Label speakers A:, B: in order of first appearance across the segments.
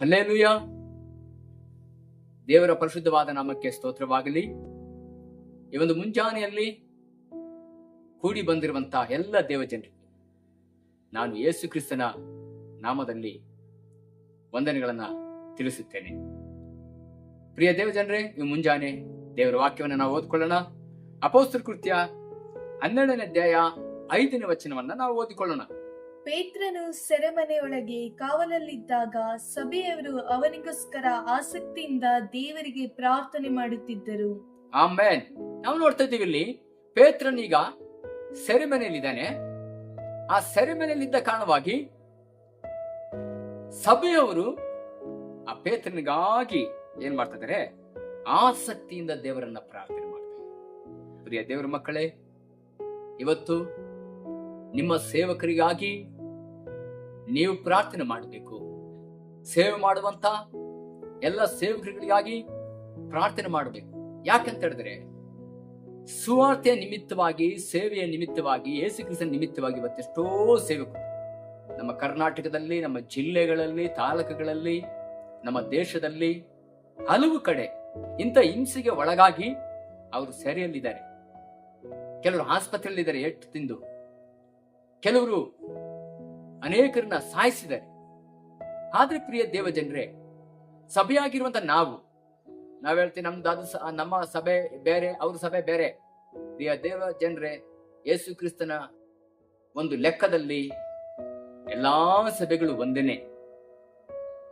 A: ಅಲ್ಲೇಲುಯ್ಯ ದೇವರ ಪರಿಶುದ್ಧವಾದ ನಾಮಕ್ಕೆ ಸ್ತೋತ್ರವಾಗಲಿ. ಈ ಒಂದು ಮುಂಜಾನೆಯಲ್ಲಿ ಕೂಡಿ ಬಂದಿರುವಂತಹ ಎಲ್ಲ ದೇವಜನರಿಗೆ ನಾನು ಯೇಸು ಕ್ರಿಸ್ತನ ನಾಮದಲ್ಲಿ ವಂದನೆಗಳನ್ನ ತಿಳಿಸುತ್ತೇನೆ. ಪ್ರಿಯ ದೇವಜನರೇ, ಈ ಮುಂಜಾನೆ ದೇವರ ವಾಕ್ಯವನ್ನು ನಾವು ಓದಿಕೊಳ್ಳೋಣ. ಅಪೌಸ್ತ್ರ ಕೃತ್ಯ ಹನ್ನೆರಡನೇ ಅಧ್ಯಾಯ ಐದನೇ ವಚನವನ್ನ ನಾವು ಓದಿಕೊಳ್ಳೋಣ.
B: ಪೇತ್ರನು ಸೆರೆಮನೆಯೊಳಗೆ ಕಾವಲಲ್ಲಿದ್ದಾಗ ಸಭೆಯವರು ಅವನಿಗೋಸ್ಕರ ಆಸಕ್ತಿಯಿಂದ ದೇವರಿಗೆ ಪ್ರಾರ್ಥನೆ ಮಾಡುತ್ತಿದ್ದರು.
A: ಆಮೇನ್. ನಾವು ನೋಡ್ತಾ ಇದ್ದೀವಿ ಇಲ್ಲಿ ಪೇತ್ರನೀಗ ಸೆರೆಮನೆಯಲ್ಲಿದ್ದಾನೆ. ಆ ಸೆರೆಮನೆಯಲ್ಲಿದ್ದ ಕಾರಣವಾಗಿ ಸಭೆಯವರು ಆ ಪೇತ್ರನಿಗಾಗಿ ಏನ್ ಮಾಡ್ತಾ ಆಸಕ್ತಿಯಿಂದ ದೇವರನ್ನ ಪ್ರಾರ್ಥನೆ ಮಾಡ್ತಾರೆ ಪ್ರಿಯ ದೇವರ ಮಕ್ಕಳೇ, ಇವತ್ತು ನಿಮ್ಮ ಸೇವಕರಿಗಾಗಿ ನೀವು ಪ್ರಾರ್ಥನೆ ಮಾಡಬೇಕು. ಸೇವೆ ಮಾಡುವಂತ ಎಲ್ಲ ಸೇವಕರುಗಳಿಗಾಗಿ ಪ್ರಾರ್ಥನೆ ಮಾಡಬೇಕು. ಯಾಕಂತ ಹೇಳಿದ್ರೆ ಸುವಾರ್ತೆಯ ನಿಮಿತ್ತವಾಗಿ, ಸೇವೆಯ ನಿಮಿತ್ತವಾಗಿ ಯೇಸು ಕ್ರಿಸ್ತನ ನಿಮಿತ್ತವಾಗಿ ಇವತ್ತೆಷ್ಟೋ ಸೇವಕರು. ನಮ್ಮ ಕರ್ನಾಟಕದಲ್ಲಿ, ನಮ್ಮ ಜಿಲ್ಲೆಗಳಲ್ಲಿ, ತಾಲೂಕುಗಳಲ್ಲಿ, ನಮ್ಮ ದೇಶದಲ್ಲಿ ಹಲವು ಕಡೆ ಇಂಥ ಹಿಂಸೆಗೆ ಒಳಗಾಗಿ ಅವರು ಸೆರೆಯಲ್ಲಿದ್ದಾರೆ. ಕೆಲವರು ಆಸ್ಪತ್ರೆಯಲ್ಲಿದ್ದಾರೆ ಎಟ್ಟು ತಿಂದು. ಕೆಲವರು ಅನೇಕರನ್ನ ಸಾಯಿಸಿದ್ದಾರೆ ಆದ್ರೆ ಪ್ರಿಯ ದೇವ ಜನರೇ ಸಭೆಯಾಗಿರುವಂತ ನಾವು, ನಾವ್ ಹೇಳ್ತೀವಿ ನಮ್ದು ಅದು ನಮ್ಮ ಸಭೆ ಬೇರೆ, ಅವ್ರ ಸಭೆ ಬೇರೆ. ಪ್ರಿಯ ದೇವ ಜನರೇ ಯೇಸು ಕ್ರಿಸ್ತನ ಒಂದು ಲೆಕ್ಕದಲ್ಲಿ ಎಲ್ಲಾ ಸಭೆಗಳು ಒಂದೇನೆ.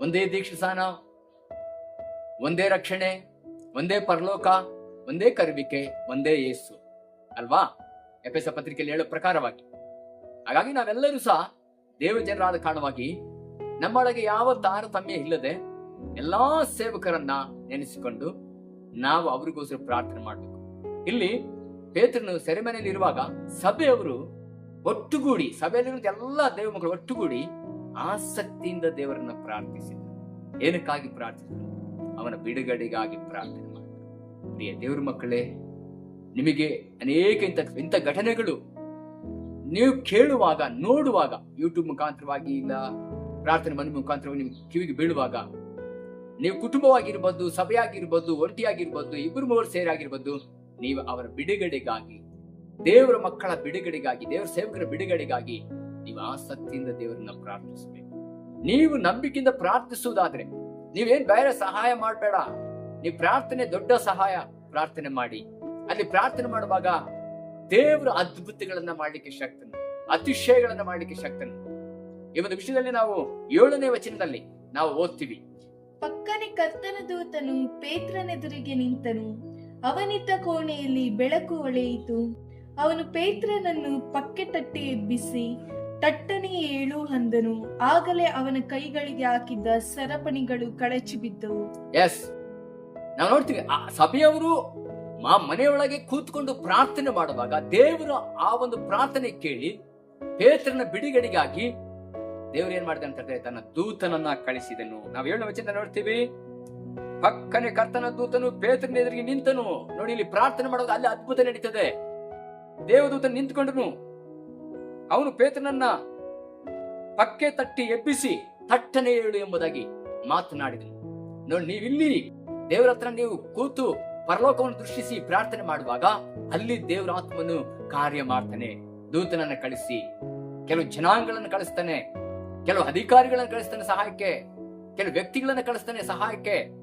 A: ಒಂದೇ ದೀಕ್ಷಾನ ಒಂದೇ ರಕ್ಷಣೆ, ಒಂದೇ ಪರಲೋಕ, ಒಂದೇ ಕರುವಿಕೆ, ಒಂದೇ ಯೇಸು. ಅಲ್ವಾ? ಎಫೆಸ ಪತ್ರಿಕೆಯಲ್ಲಿ ಹೇಳೋ ಪ್ರಕಾರವಾಗಿ. ಹಾಗಾಗಿ ನಾವೆಲ್ಲರೂ ಸಹ ದೇವ ಜನರಾದ ಕಾರಣವಾಗಿ ನಮ್ಮೊಳಗೆ ಯಾವ ತಾರತಮ್ಯ ಇಲ್ಲದೆ ಎಲ್ಲಾ ಸೇವಕರನ್ನ ನೆನೆಸಿಕೊಂಡು ನಾವು ಅವರಿಗೋಸ್ಕರ ಪ್ರಾರ್ಥನೆ ಮಾಡಬೇಕು. ಇಲ್ಲಿ ಪೇತ್ರನು ಸೆರೆಮನೆಯಲ್ಲಿ ಇರುವಾಗ ಸಭೆಯವರು ಒಟ್ಟುಗೂಡಿ ಸಭೆಯಲ್ಲಿರುವಂತ ಎಲ್ಲಾ ದೇವ ಮಕ್ಕಳು ಒಟ್ಟುಗೂಡಿ ಆಸಕ್ತಿಯಿಂದ ದೇವರನ್ನ ಪ್ರಾರ್ಥಿಸಿದರು. ಏನಕ್ಕಾಗಿ ಪ್ರಾರ್ಥಿಸಿದರು? ಅವನ ಬಿಡುಗಡೆಗಾಗಿ ಪ್ರಾರ್ಥನೆ ಮಾಡಿದರು. ಪ್ರಿಯ ದೇವರ ಮಕ್ಕಳೇ, ನಿಮಗೆ ಅನೇಕ ಇಂಥ ಇಂಥ ಘಟನೆಗಳು ನೀವು ಕೇಳುವಾಗ, ನೋಡುವಾಗ ಯೂಟ್ಯೂಬ್ ಮುಖಾಂತರವಾಗಿ ಇಲ್ಲ, ಪ್ರಾರ್ಥನೆ ಮನೆ ಮುಖಾಂತರವಾಗಿ ನಿಮ್ಗೆ ಕಿವಿಗೆ ಬೀಳುವಾಗ, ನೀವು ಕುಟುಂಬವಾಗಿರ್ಬೋದು, ಸಭೆಯಾಗಿರ್ಬೋದು ಒಂಟಿಯಾಗಿರ್ಬೋದು ಇಬ್ಬರು ಮೂವರು ಸೇರಾಗಿರ್ಬೋದು, ನೀವು ಅವರ ಬಿಡುಗಡೆಗಾಗಿ, ದೇವರ ಮಕ್ಕಳ ಬಿಡುಗಡೆಗಾಗಿ, ದೇವರ ಸೇವಕರ ಬಿಡುಗಡೆಗಾಗಿ ನೀವು ಆಸಕ್ತಿಯಿಂದ ದೇವರನ್ನ ಪ್ರಾರ್ಥಿಸಬೇಕು. ನೀವು ನಂಬಿಕೆಯಿಂದ ಪ್ರಾರ್ಥಿಸುವುದಾದ್ರೆ, ನೀವೇನ್ ಬೇರೆ ಸಹಾಯ ಮಾಡಬೇಡ. ನೀವು ಪ್ರಾರ್ಥನೆ ದೊಡ್ಡ ಸಹಾಯ, ಪ್ರಾರ್ಥನೆ ಮಾಡಿ. ಅಲ್ಲಿ ಪ್ರಾರ್ಥನೆ ಮಾಡುವಾಗ ದೇವರ ಅದ್ಭುತಗಳನ್ನ ಮಾಡಲಿಕ್ಕೆ ಶಕ್ತನು ಅತಿಶಯಗಳನ್ನ ಮಾಡಲಿಕ್ಕೆ ಶಕ್ತನು. ಈ ಒಂದು ವಿಷಯದಲ್ಲಿ ನಾವು ಏಳನೇ ವಚನದಲ್ಲಿ ನಾವು ಓದ್ತೀವಿ.
B: ಪಕ್ಕನೆ ಕರ್ತನ ದೂತನು ಪೇತ್ರನೆದುರಿಗೆ ನಿಂತನು. ಅವನಿದ್ದ ಕೋಣೆಯಲ್ಲಿ ಬೆಳಕು ಹೊಳೆಯಿತು. ಅವನು ಪೇತ್ರನನ್ನು ಪಕ್ಕೆ ತಟ್ಟಿ ಎಬ್ಬಿಸಿ ತಟ್ಟನೆ ಏಳು ಅಂದನು. ಆಗಲೇ ಅವನ ಕೈಗಳಿಗೆ ಹಾಕಿದ್ದ ಸರಪಣಿಗಳು ಕಳಚಿ ಬಿದ್ದವು
A: ಎಸ್ ನಾವು ನೋಡ್ತೀವಿ ಸಭೆಯವರು ಮಾ ಮನೆಯೊಳಗೆ ಕೂತ್ಕೊಂಡು ಪ್ರಾರ್ಥನೆ ಮಾಡುವಾಗ ದೇವರು ಆ ಒಂದು ಪ್ರಾರ್ಥನೆ ಕೇಳಿ ಪೇತ್ರನ ಬಿಡುಗಡೆಗಾಗಿ ದೇವರು ಏನ್ ಮಾಡಿದೆ ಅಂತ ಹೇಳಿದ್ರೆ ತನ್ನ ದೂತನನ್ನ ಕಳಿಸಿದನು. ನಾವು ಹೇಳುವ ವಚನ ನೋಡ್ತೀವಿ. ಪಕ್ಕನೆ ಕರ್ತನ ದೂತನು ಪೇತ್ರನ ಎದುರಿಗೆ ನಿಂತನು. ನೋಡಿ, ಇಲ್ಲಿ ಪ್ರಾರ್ಥನೆ ಮಾಡುವಾಗ ಅಲ್ಲಿ ಅದ್ಭುತ ನಡೀತದೆ. ದೇವದೂತ ನಿಂತ್ಕೊಂಡನು ಅವನು ಪೇತ್ರನನ್ನ ಪಕ್ಕೆ ತಟ್ಟಿ ಎಬ್ಬಿಸಿ ತಟ್ಟನೆ ಏಳು ಎಂಬುದಾಗಿ ಮಾತನಾಡಿದನು. ನೋಡಿ, ನೀವಿಲ್ಲಿ ದೇವರ ಹತ್ರ ನೀವು ಕೂತು ಪರಲೋಕವನ್ನು ದೃಷ್ಟಿಸಿ ಪ್ರಾರ್ಥನೆ ಮಾಡುವಾಗ ಅಲ್ಲಿ ದೇವರಾತ್ಮನು ಕಾರ್ಯ ಮಾಡ್ತಾನೆ, ದೂತನನ್ನ ಕಳಿಸಿ, ಕೆಲವು ಜನಾಂಗಗಳನ್ನು ಕಳಿಸ್ತಾನೆ, ಕೆಲವು ಅಧಿಕಾರಿಗಳನ್ನ ಕಳಿಸ್ತಾನೆ ಸಹಾಯಕ್ಕೆ, ಕೆಲವು ವ್ಯಕ್ತಿಗಳನ್ನ ಕಳಿಸ್ತಾನೆ ಸಹಾಯಕ್ಕೆ.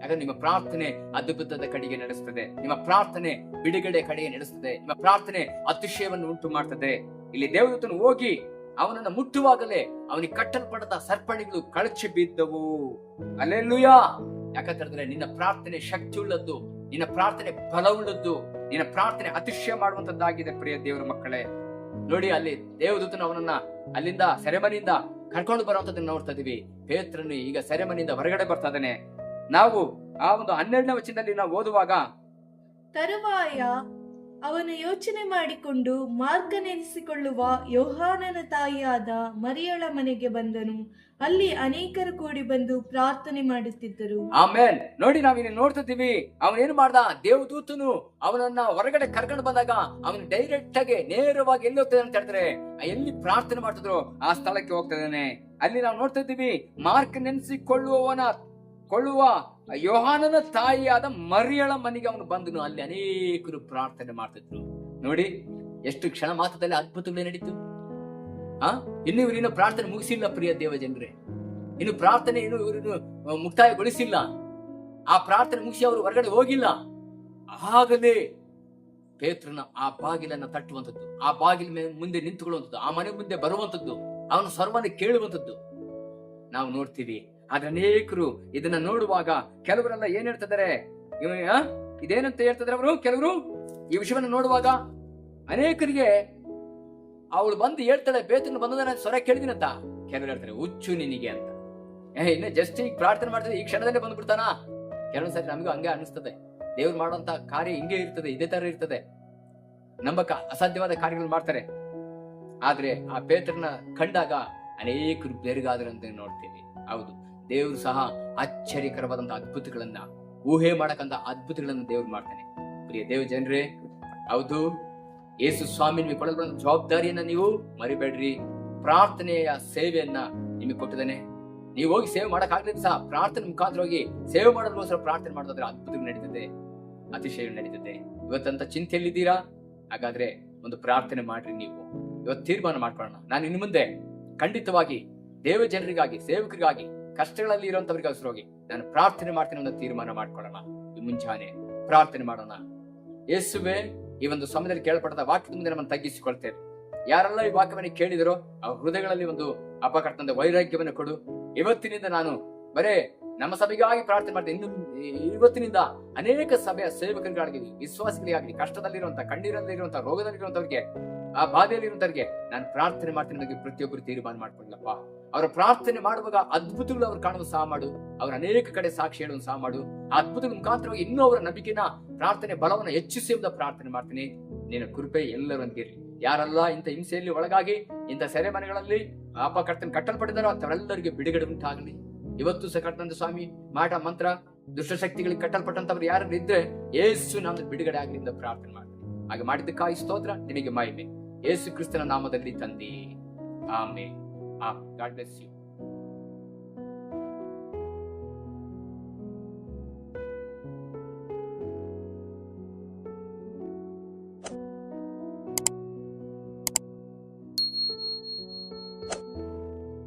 A: ಯಾಕಂದ್ರೆ ನಿಮ್ಮ ಪ್ರಾರ್ಥನೆ ಅದ್ಭುತದ ಕಡೆಗೆ ನಡೆಸ್ತದೆ. ನಿಮ್ಮ ಪ್ರಾರ್ಥನೆ ಬಿಡುಗಡೆ ಕಡೆಗೆ ನಡೆಸ್ತದೆ. ನಿಮ್ಮ ಪ್ರಾರ್ಥನೆ ಅತಿಶಯವನ್ನು ಉಂಟು ಮಾಡ್ತದೆ. ಇಲ್ಲಿ ದೇವದೂತನು ಹೋಗಿ ಅವನನ್ನ ಮುಟ್ಟುವಾಗಲೇ ಅವನಿಗೆ ಕಟ್ಟಲ್ಪಡದ ಸರ್ಪಣಿಗಳು ಕಳಚಿ ಬಿದ್ದವು. ಅಲ್ಲೆಲ್ಲೂಯ ಯಾಕಂತ ಹೇಳಿದ್ರೆ ನಿನ್ನ ಪ್ರಾರ್ಥನೆ ಶಕ್ತಿ ಉಳ್ಳದ್ದು ನಿನ್ನ ಪ್ರಾರ್ಥನೆ ಬಲವುಳ್ಳದ್ದು ನಿನ್ನ ಪ್ರಾರ್ಥನೆ ಅತಿಶಯ ಮಾಡುವಂತದ್ದಾಗಿದೆ ಪ್ರಿಯ ದೇವರ ಮಕ್ಕಳೇ. ನೋಡಿ, ಅಲ್ಲಿ ದೇವದೂತನು ಅವನನ್ನ ಅಲ್ಲಿಂದ ಸೆರೆಮನಿಯಿಂದ ಕರ್ಕೊಂಡು ಬರುವಂತದನ್ನ ನೋಡ್ತಾ ಇದೀವಿ ಪೇತ್ರನು ಈಗ ಸೆರೆಮನಿಯಿಂದ ಹೊರಗಡೆ ಬರ್ತಾ ನಾವು ಆ ಒಂದು ಹನ್ನೆರಡನೇ ವಚನದಲ್ಲಿ ನಾವು ಓದುವಾಗ,
B: ತರುವಾಯ ಅವನು ಯೋಚನೆ ಮಾಡಿಕೊಂಡು ಮಾರ್ಗನೆನಿಸಿಕೊಳ್ಳುವ ಯೋಹಾನನ ತಾಯಿಯಾದ ಮರಿಯಳ ಮನೆಗೆ ಬಂದನು. ಅಲ್ಲಿ ಅನೇಕರು ಕೂಡಿ ಬಂದು ಪ್ರಾರ್ಥನೆ ಮಾಡುತ್ತಿದ್ದರು.
A: ಆಮೇಲೆ ನೋಡಿ ನಾವಿನ್ನು ನೋಡ್ತಿದ್ದೀವಿ, ಅವನೇನು ಮಾಡ್ದ? ದೇವದೂತನು ಅವನನ್ನ ಹೊರಗಡೆ ಕರ್ಕೊಂಡು ಬಂದಾಗ ಅವನು ಡೈರೆಕ್ಟ್ ಆಗಿ ನೇರವಾಗಿ ಎಲ್ಲಿ ಹೋಗ್ತದೆ ಅಂತ ಹೇಳ್ತಾರೆ. ಎಲ್ಲಿ ಪ್ರಾರ್ಥನೆ ಮಾಡ್ತಿದ್ರು, ಆ ಸ್ಥಳಕ್ಕೆ ಹೋಗ್ತಿದ್ದಾನೆ ಅಲ್ಲಿ ನಾವು ನೋಡ್ತಾ ಇದ್ದೀವಿ ಮಾರ್ಕ್ ನೆನೆಸಿಕೊಳ್ಳುವವನ ಕೊಳ್ಳುವ ಯೋಹಾನನ ತಾಯಿಯಾದ ಮರಿಯಳ ಮನೆಗೆ ಅವನು ಬಂದನು. ಅಲ್ಲಿ ಅನೇಕರು ಪ್ರಾರ್ಥನೆ ಮಾಡ್ತಿದ್ರು. ನೋಡಿ, ಎಷ್ಟು ಕ್ಷಣ ಮಾತ್ರದಲ್ಲಿ ಅದ್ಭುತಗಳು ನಡೀತು. ಆ, ಇನ್ನು ಇವರಿನ ಪ್ರಾರ್ಥನೆ ಮುಗಿಸಿಲ್ಲ ಪ್ರಿಯ ದೇವ ಜನರೇ ಇನ್ನು ಪ್ರಾರ್ಥನೆ ಇನ್ನು ಇವರನ್ನು ಮುಕ್ತಾಯಗೊಳಿಸಿಲ್ಲ. ಆ ಪ್ರಾರ್ಥನೆ ಮುಗಿಸಿ ಅವರು ಹೊರಗಡೆ ಹೋಗಿಲ್ಲ. ಆಗಲೇ ಪೇತ್ರನ ಆ ಬಾಗಿಲನ್ನ ತಟ್ಟುವಂಥದ್ದು, ಆ ಬಾಗಿಲ ಮುಂದೆ ನಿಂತುಕೊಳ್ಳುವಂಥದ್ದು, ಆ ಮನೆ ಮುಂದೆ ಬರುವಂಥದ್ದು, ಅವನ ಸ್ವರವನ್ನು ಕೇಳುವಂಥದ್ದು. ನಾವು ನೋಡ್ತೀವಿ ಆದ್ರೆ ಅನೇಕರು ಇದನ್ನ ನೋಡುವಾಗ ಕೆಲವರೆಲ್ಲ ಏನ್ ಹೇಳ್ತಿದ್ದಾರೆ? ಇದೇನಂತ ಹೇಳ್ತಿದ್ರೆ ಅವರು ಕೆಲವರು? ಈ ವಿಷಯವನ್ನು ನೋಡುವಾಗ ಅನೇಕರಿಗೆ ಅವಳು ಬಂದು ಹೇಳ್ತಾಳೆ ಬೇತನ ಬಂದದ ಸ್ವರ ಕೇಳಿದಿನಂತ. ಕೆಲವರು ಹೇಳ್ತಾರೆ, ಹುಚ್ಚು ನಿನಗೆ ಅಂತ. ಏ, ಇನ್ನ ಜಸ್ಟ್ ಈಗ ಪ್ರಾರ್ಥನೆ ಮಾಡ್ತಾರೆ ಈ ಕ್ಷಣದಲ್ಲೇ ಬಂದ್ಬಿಡ್ತಾನ? ಕೆಲವೊಂದ್ ಸರಿ ನಮಗೂ ಹಂಗೆ ಅನಿಸ್ತದೆ ದೇವ್ರು ಮಾಡುವಂತ ಕಾರ್ಯ ಹಿಂಗೆ ಇರ್ತದೆ, ಇದೇ ತರ ಇರ್ತದೆ. ನಂಬಕ ಅಸಾಧ್ಯವಾದ ಕಾರ್ಯಗಳು ಮಾಡ್ತಾರೆ. ಆದ್ರೆ ಆ ಪೇತ್ರನ ಕಂಡಾಗ ಅನೇಕರು ಬೇರೆಗಾದ್ರಂತ ನೋಡ್ತೀವಿ. ಹೌದು. ದೇವ್ರು ಸಹ ಆಶ್ಚರ್ಯಕರವಾದಂತಹ ಅದ್ಭುತಗಳನ್ನ, ಊಹೆ ಮಾಡಕಂತ ಅದ್ಭುತಗಳನ್ನ ದೇವ್ರು ಮಾಡ್ತಾನೆ. ಪ್ರಿಯ ದೇವ್ ಜನರೇ, ಹೌದು, ಯೇಸು ಸ್ವಾಮಿ ನಿಮಗೆ ಕೊಡಲು ಜವಾಬ್ದಾರಿಯನ್ನ ನೀವು ಮರಿಬೇಡ್ರಿ. ಪ್ರಾರ್ಥನೆಯ ಸೇವೆಯನ್ನ ನಿಮಗೆ ಕೊಟ್ಟಿದ್ದಾನೆ. ನೀವು ಹೋಗಿ ಸೇವೆ ಮಾಡಕ್ ಸಹ ಪ್ರಾರ್ಥನೆ ಮುಖಾಂತರ ಹೋಗಿ ಸೇವೆ ಮಾಡೋದಕ್ಕೋಸ್ಕರ ಪ್ರಾರ್ಥನೆ ಮಾಡೋದಾದ್ರೆ ಅದ್ಭುತ ನಡೀತದೆ ಅತಿಶಯ ನಡೀತದೆ. ಇವತ್ತಂತ ಚಿಂತೆಯಲ್ಲಿದ್ದೀರಾ? ಹಾಗಾದ್ರೆ ಒಂದು ಪ್ರಾರ್ಥನೆ ಮಾಡ್ರಿ ನೀವು. ಇವತ್ತು ತೀರ್ಮಾನ ಮಾಡ್ಕೊಳ್ಳೋಣ. ನಾನು ಇನ್ನು ಮುಂದೆ ಖಂಡಿತವಾಗಿ ದೇವ ಜನರಿಗಾಗಿ, ಸೇವಕರಿಗಾಗಿ ಕಷ್ಟಗಳಲ್ಲಿ ಇರುವಂತವರಿಗೋಸ್ಕರವಾಗಿ ನಾನು ಪ್ರಾರ್ಥನೆ ಮಾಡ್ತೀನಿ ಅನ್ನೋ ತೀರ್ಮಾನ ಮಾಡ್ಕೊಳ್ಳೋಣ. ಈ ಮುಂಜಾನೆ ಪ್ರಾರ್ಥನೆ ಮಾಡೋಣ. ಯೇಸುವೆ, ಈ ಒಂದು ಸಮಯದಲ್ಲಿ ಕೇಳಪಟ್ಟದ ವಾಕ್ಯದ ಮುಂದೆ ನಮ್ಮನ್ನು ತಗ್ಗಿಸಿಕೊಳ್ತೇವೆ. ಯಾರೆಲ್ಲ ಈ ವಾಕ್ಯವನ್ನು ಕೇಳಿದರೋ, ಅವ್ರ ಹೃದಯಗಳಲ್ಲಿ ಒಂದು ಅಪಕರ್ತನದ ವೈರಾಗ್ಯವನ್ನು ಕೊಡು. ಇವತ್ತಿನಿಂದ ನಾನು ಬರೇ ನಮ್ಮ ಸಭೆಗಾಗಿ ಪ್ರಾರ್ಥನೆ ಮಾಡ್ತೇನೆ. ಇನ್ನು ಇವತ್ತಿನಿಂದ ಅನೇಕ ಸಭೆಯ ಸೇವಕರಿಗಾಗಿ ವಿಶ್ವಾಸಿಗಳಿಗಾಗಲಿ, ಕಷ್ಟದಲ್ಲಿರುವಂತಹ, ಕಣ್ಣೀರಲ್ಲಿರುವಂತಹ, ರೋಗದಲ್ಲಿರುವಂತವ್ರಿಗೆ, ಆ ಬಾಧೆಯಲ್ಲಿರುವಂತವ್ರಿಗೆ ನಾನು ಪ್ರಾರ್ಥನೆ ಮಾಡ್ತೀನಿ ಪ್ರತಿಯೊಬ್ಬರು ತೀರ್ಮಾನ ಮಾಡ್ಕೊಳ್ಳಪ್ಪ ಅವರ ಪ್ರಾರ್ಥನೆ ಮಾಡುವಾಗ ಅದ್ಭುತಗಳು ಅವ್ರು ಕಾಣುವ ಸಹ ಮಾಡು. ಅವರ ಅನೇಕ ಕಡೆ ಸಾಕ್ಷಿ ಹೇಳುವ ಸಹ ಮಾಡು. ಆ ಅದ್ಭುತಗಳ ಇನ್ನೂ ಅವರ ನಂಬಿಕೆನ, ಪ್ರಾರ್ಥನೆ ಬಲವನ್ನು ಹೆಚ್ಚಿಸಿ ಎಂಬ ಪ್ರಾರ್ಥನೆ ಮಾಡ್ತೀನಿ. ನಿನ್ನ ಕೃಪೆ ಎಲ್ಲರೊಂದಿರಲಿ ಯಾರೆಲ್ಲ ಇಂಥ ಹಿಂಸೆಯಲ್ಲಿ ಒಳಗಾಗಿ, ಇಂಥ ಸೆರೆಮನೆಗಳಲ್ಲಿ ಅಪಕರ್ತನ ಕಟ್ಟಲ್ಪಟ್ಟಿದ್ದಾರೋ ಅಂತವರೆಲ್ಲರಿಗೆ ಬಿಡುಗಡೆ ಉಂಟಾಗಲಿ. ಇವತ್ತು ಸಹ ಕರ್ತನಂದ ಸ್ವಾಮಿ, ಮಾಟ, ಮಂತ್ರ ದುಷ್ಟಶಕ್ತಿಗಳಿಗೆ ಕಟ್ಟಲ್ಪಟ್ಟಂತವ್ರು ಯಾರು ಇದ್ರೆ ಏಸು ನಮ್ದು ಬಿಡುಗಡೆ ಆಗಲಿ ಅಂತ ಪ್ರಾರ್ಥನೆ ಮಾಡ್ತೀನಿ. ಹಾಗೆ ಮಾಡಿದ್ದಕ್ಕಾಗಿ ಸ್ತೋತ್ರ, ನಿನಗೆ ಮಹಿಮೆ. ಏಸು ಕ್ರಿಸ್ತನ ನಾಮದಲ್ಲಿ ತಂದಿ. ಆಮೇ up. God bless you.